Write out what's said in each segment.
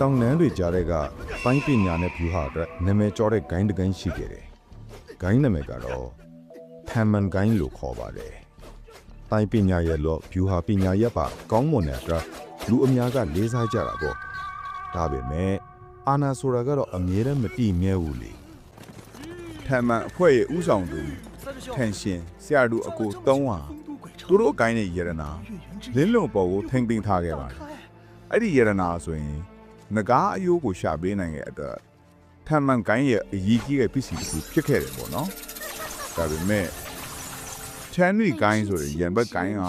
တောင်နန်းတွေကြားတဲ့ကပိုင်းပညာနဲ့ဗျူဟာအတွက်နာမည်ကျော်တဲ့ဂိုင်းတစ်ဂိုင်းရှိခဲ့တယ်။ဂိုင်းနာမည်ကတော့ဖန်မန်ဂိုင်းလို့ခေါ်ပါတယ်။ပိုင်းပညာရဲ့လို့ဗျူဟာပညာရဲ့ပါကောင်းမွန်တဲ့အတွက်လူအများကလေးစားကြတာပေါ့။ဒါပေမဲ့အာနာဆိုတာကတော့အမြဲတမ်းမတည်မြဲဘူးလေထန်မှန်အဖွဲ့ရဲ့ဥဆောင်သူထန်ရှင်ဆရာတို့အကို၃ဟာသူတို့အကိုင်းတဲ့ယရနာလင်းလုံပေါ်ကိုထိမ့်သိမ်းထားခဲ့ပါတယ်အဲ့ဒီယရနာဆိုရင် ငကားအယိုးကိုရှာပေးနိုင်တဲ့အတွက်ထန်မှန်ကိုင်းရဲ့အရေးကြီးတဲ့ပစ္စည်းတစ်ခုဖြစ်ခဲ့တယ်ပေါ့နော်။ဒါပေမဲ့ချန်နီကိုင်းဆိုရင်ရံဘက်ကိုင်းက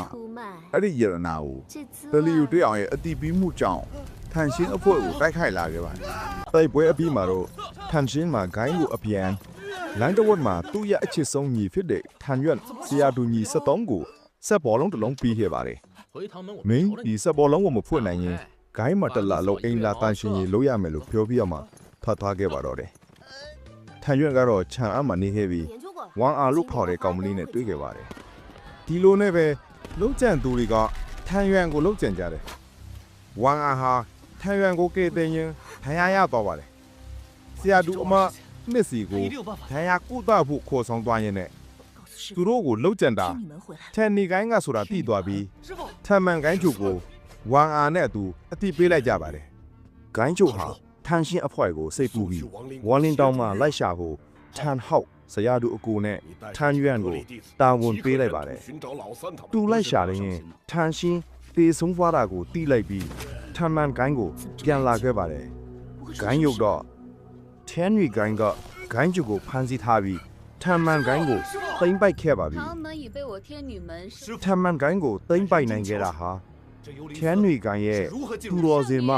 အဲ့ဒီယရနာကိုတလီယူတွေ့အောင်ရဲ့အတိပီးမှုကြောင့်ထန်ရှင်းအဖွဲ့ကိုတိုက်ခိုက်လာခဲ့ပါတယ်။တိုက်ပွဲအပြီးမှာတော့ထန်ရှင်းမှာဂိုင်းကိုအပြန်လန်တဝတ်မှာသူ့ရဲ့အချစ်ဆုံးညီဖြစ်တဲ့ထန်ရွတ်ဆရာသူညီ73ကိုဆက်ဘောလုံးတစ်လုံးပြီးခဲ့ပါတယ်။မင်းဒီဆက်ဘောလုံးကိုမဖွင့်နိုင်ရင် ဂိုင်းမတလာလုံးအိမ်လာတန်ရှင်ကြီးလို့ရမယ်လို့ပြောပြရမှာထပ်ထားခဲ့ပါတော့တယ်။ထန်ရွက်ကတော့ခြံအမှနေခဲ့ပြီးဝမ်အာလို့ခေါ်တဲ့ကောင်မလေးနဲ့တွေ့ခဲ့ပါတယ်။ဒီလိုနဲ့ပဲလုံကြံသူတွေကထန်ရွက်ကိုလုံကြံကြတယ်။ဝမ်အာဟာထန်ရွက်ကိုကဲတဲ့ရင်ထန်ရရသွားပါတယ်။ဆရာသူအမနှစ်စီကိုထန်ရကုသဖို့ခေါ်ဆောင်သွားရင်းနဲ့သူတို့ကိုလှုပ်ကြံတာထန်နီကိုင်းကဆိုတာတိသွားပြီးထန်မန်ကိုင်းကျူကို ဝမ်အာနဲ့အတူအတိပေးလိုက်ကြပါတယ်။ဂိုင်းချိုဟာထန်ရှင်းအဖွဲ့ကိုစိတ်ပူပြီးဝမ်လင်းတောင်းမှလိုက်ရှာဖို့ထန်ဟောက်ဆရာတို့အကူနဲ့ထန်ရွန့်ကိုတာဝန်ပေးလိုက်ပါတယ်။တူလိုက်ရှာရင်ထန်ရှင်းတေဆုံးဖွာတာကိုတီးလိုက်ပြီးထန်မန်ဂိုင်းကိုပြန်လာခဲ့ပါတယ်။ဂိုင်းရုပ်တော့ထန်ရီဂိုင်းကဂိုင်းချိုကိုဖမ်းဆီးထားပြီးထန်မန်ဂိုင်းကိုသိမ့်ပိုက်ခဲ့ပါပြီ။ထန်မန်ဂိုင်းကိုသိမ့်ပိုက်နိုင်ခဲ့တာဟာ 这有理 ထန်ရီဂိုင်းရဲ့သူတော်စင်မ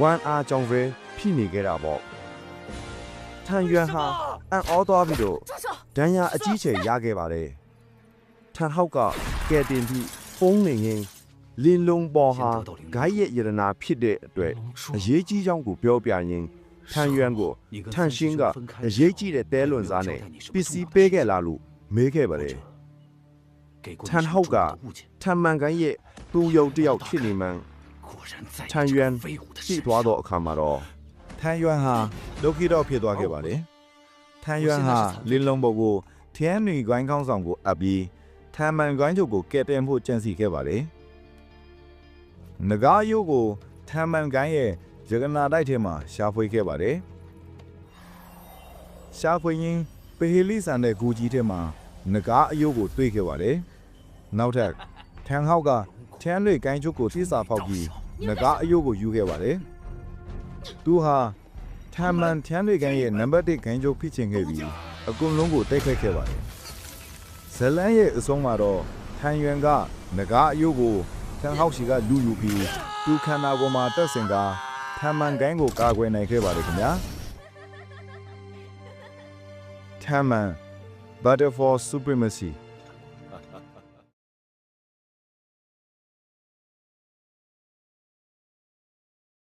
ဝမ်အားကြောင့်ပဲဖြစ်နေခဲ့တာပေါ့။ထန်ရွမ်ဟာအန်အောသွားပြီးတော့ 住手！ ဒဏ်ရာအကြီးကျယ်ရခဲ့ပါတယ်။ထန်ဟောက်ကကဲတင်ပြီးဖုံးနေရင်လင်းလုံးပေါ်ဟာဂိုင်းရဲ့ယရနာဖြစ်တဲ့အတွက်အရေးကြီးကြောင်းကိုပြောပြရင်ထန်ရွမ်ကိုထန်ရှင်းကအရေးကြီးတဲ့တဲလွန်စားနဲ့ပစ္စည်းပေးခဲ့လာလို့မေးခဲ့ပါတယ် 给过 ထန်ဟောက်ကထန်မန်ကန်ရဲ့သူယုံတယောက်ဖြစ်နေမှန်းထန်ယွမ်ရှိသွားတော့အခါမှာတော့ထန်ယွမ်ဟာလော်ကီတော့ဖြစ်သွားခဲ့ပါတယ်ထန်ယွမ်ဟာလင်းလုံးဘုတ်ကိုထျန်နွေဂိုင်းကောင်းဆောင်ကိုအပ်ပြီးထန်မန်ဂိုင်းချုပ်ကိုကဲတင်ဖို့ကြံစီခဲ့ပါတယ်ငကားယိုးကိုထန်မန်ဂိုင်းရဲ့ရကနာတိုက်ထဲမှာရှာဖွေခဲ့ပါတယ်ရှာဖွေရင်းပဟေလိဆန်တဲ့ဂူကြီးထဲမှာငကားအယိုးကိုတွေ့ခဲ့ပါတယ် နောက်ထပ်ထန်ဟောက်ကထန်းတွေဂိုင်းချုပ်ကိုတိစာဖောက်ပြီးငကားအယုတ်ကိုယူခဲ့ပါတယ်သူဟာထန်မန်ထန်းတွေကန်းရဲ့နံပါတ်1ဂိုင်းချုပ်ဖြစ်ချင်ခဲ့ပြီးအကုန်လုံးကိုတိုက်ခိုက်ခဲ့ပါတယ်ဇလန်းရဲ့အဆုံးမှာတော့ထန်ယွန်ကငကားအယုတ်ကိုထန်ဟောက်စီကလူယူပြီးသူခန္ဓာကိုယ်မှာတက်ဆင်ကထန်မန်ဂိုင်းကိုကာကွယ်နိုင်ခဲ့ပါတယ်ခင်ဗျာထန်မန် Battle for Supremacy